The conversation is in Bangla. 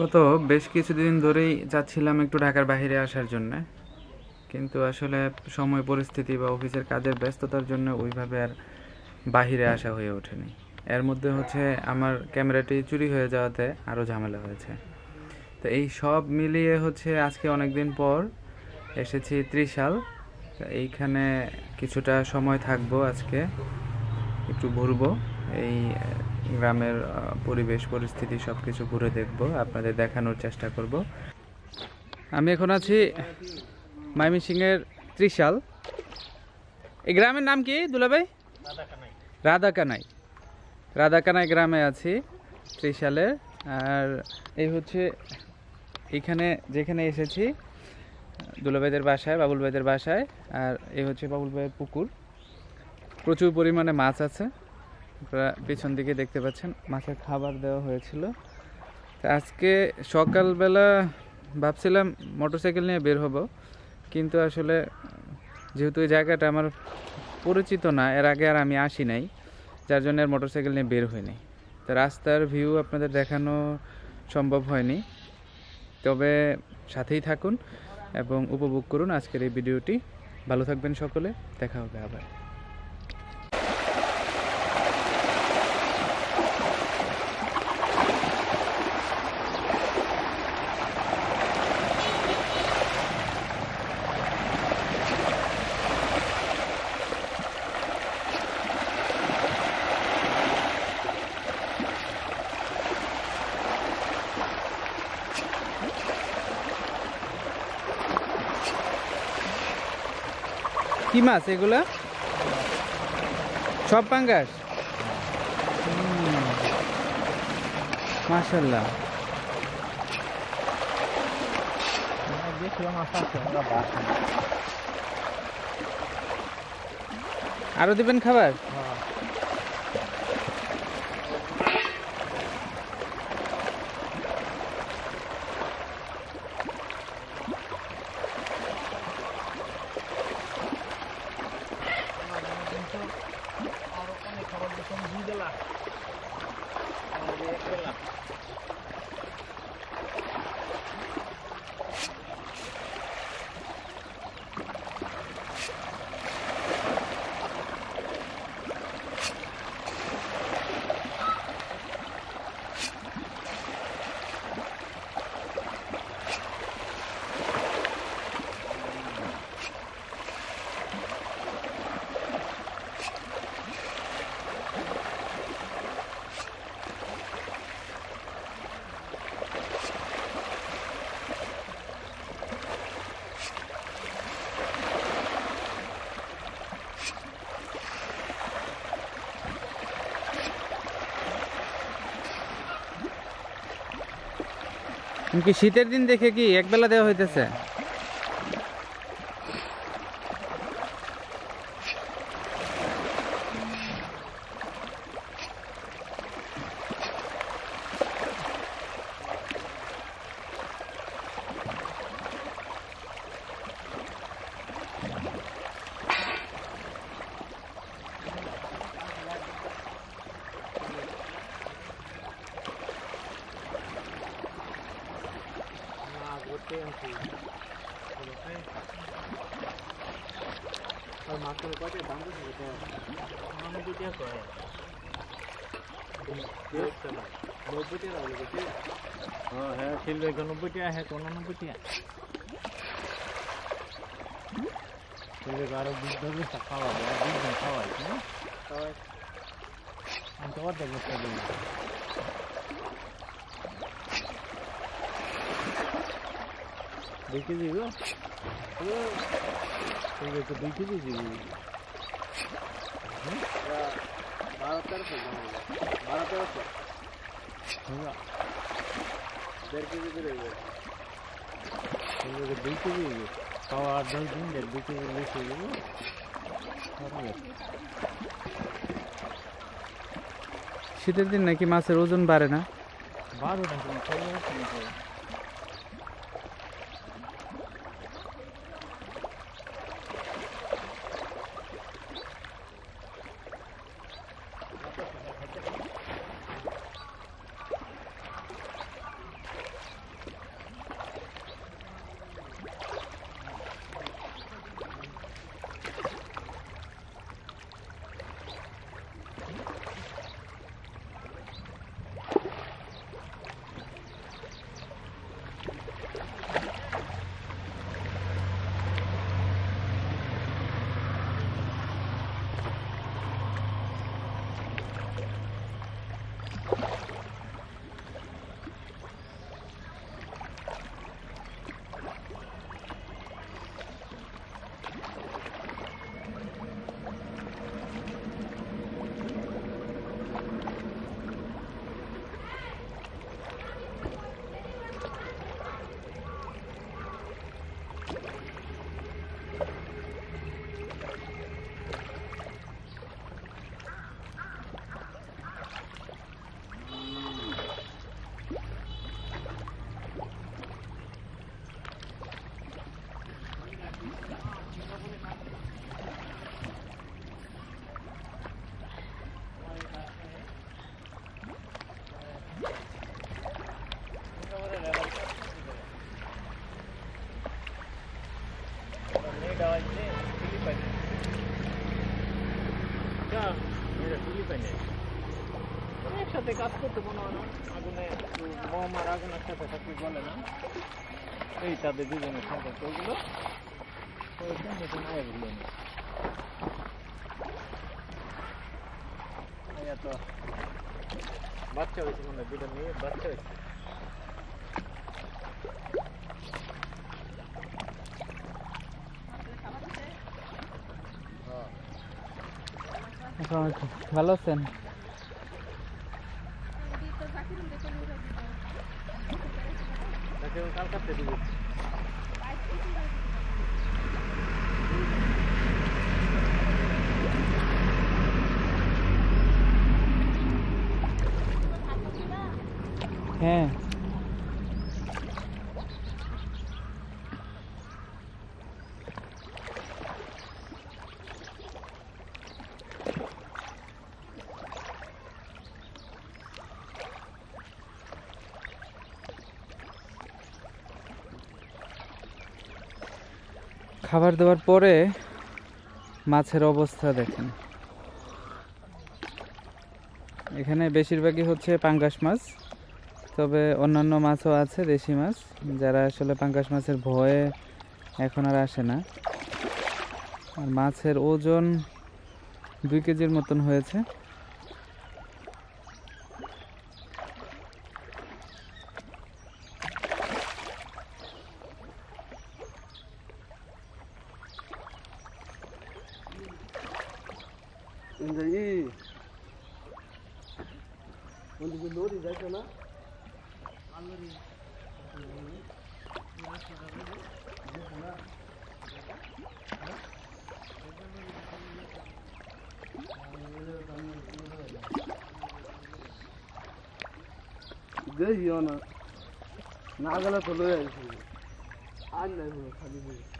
গত বেশ কিছুদিন ধরেই যাচ্ছিলাম একটু ঢাকার বাইরে আসার জন্য। কিন্তু আসলে সময়, পরিস্থিতি বা অফিসের কাজের ব্যস্ততার জন্য ওইভাবে আর বাহিরে আসা হয়ে ওঠেনি। এর মধ্যে হচ্ছে আমার ক্যামেরাটি চুরি হয়ে যাওয়াতে আরও ঝামেলা হয়েছে। তো এই সব মিলিয়ে হচ্ছে আজকে অনেক দিন পর এসেছি ত্রিশাল। এইখানে কিছুটা সময় থাকব আজকে, একটু ঘুরবো। এই গ্রামের পরিবেশ, পরিস্থিতি সব কিছু ঘুরে দেখব, আপনাদের দেখানোর চেষ্টা করব। আমি এখন আছি ময়মনসিংহের ত্রিশাল। এই গ্রামের নাম কি, দুলাভাই? রাধাকানাই। রাধাকানাই গ্রামে আছি ত্রিশালের আর এই হচ্ছে এখানে, যেখানে এসেছি, দুলাভাইদের বাসায়, বাবুল বাসায়। আর এই হচ্ছে বাবুল ভাইয়ের পুকুর। প্রচুর পরিমাণে মাছ আছে। আপনারা পেছন দিকে দেখতে পাচ্ছেন মাছের খাবার দেওয়া হয়েছিল। আজকে সকালবেলা ভাবছিলাম মোটরসাইকেল নিয়ে বের হব, কিন্তু আসলে যেহেতু এই জায়গাটা আমার পরিচিত না, এর আগে আর আমি আসি নাই, যার জন্য আর মোটরসাইকেল নিয়ে বের হইনি। তো রাস্তার ভিউ আপনাদের দেখানো সম্ভব হয়নি। তবে সাথেই থাকুন এবং উপভোগ করুন আজকের এই ভিডিওটি। ভালো থাকবেন সকলে, দেখা হবে আবার। কি মাছ এগুলো? সব পাঙ্গাস? মাসাল্লাহ আরও দিবেন খাবার? কি শীতের দিন দেখে কি একবেলা দেওয়া হইতেছে? না করতে আছি আর মাত্র কত দাম দিচ্ছে এটা নব্বই টাকা করে নব্বই টাকা হলো বেশি হ্যাঁ হ্যাঁ ছিল নব্বই টাকা হ্যাঁ উননব্বই টাকা আরও বিশ ধরবে খাওয়া যায় বিশ জন খাওয়াই না আমি তো অর্ধেক বস্তা দিই দুই কেজি গো ঠিক আছে দুই কেজি দিবি বারো তেরোশো বারো তেরোশো দেড় কেজি করে দুই কেজি খাওয়া আর দশ দিন দেড় দুই কেজি বেশি দেবো শীতের দিন নাকি মাছের ওজন বাড়ে না বারো টাকা যা এটা ফিলিপাইনে একসাথে কাজ করতে মনে হয় না আগুনে মম আর আগুন একসাথে থাকতে বলে না এই তাদের দুজনের সম্পর্ক না বাচ্চা হয়েছে মনে হয় দুটো মেয়ে বাচ্চা হয়েছে হ্যাঁ ভালো আছেন? তাকে কাল কাটতে দিবি হ্যাঁ। খাবার দেওয়ার পরে মাছের অবস্থা দেখেন। এখানে বেশিরভাগই হচ্ছে পাঙ্গাস মাছ, তবে অন্যান্য মাছও আছে, দেশি মাছ। যারা আসলে পাঙ্গাস মাছের ভয়ে এখন আর আসে না। আর মাছের ওজন দুই কেজির মতন হয়েছে। انت إيه وانت باللوري ده كمان على اللوري جاي أنا أنا عجله طلوعي عندنا خليني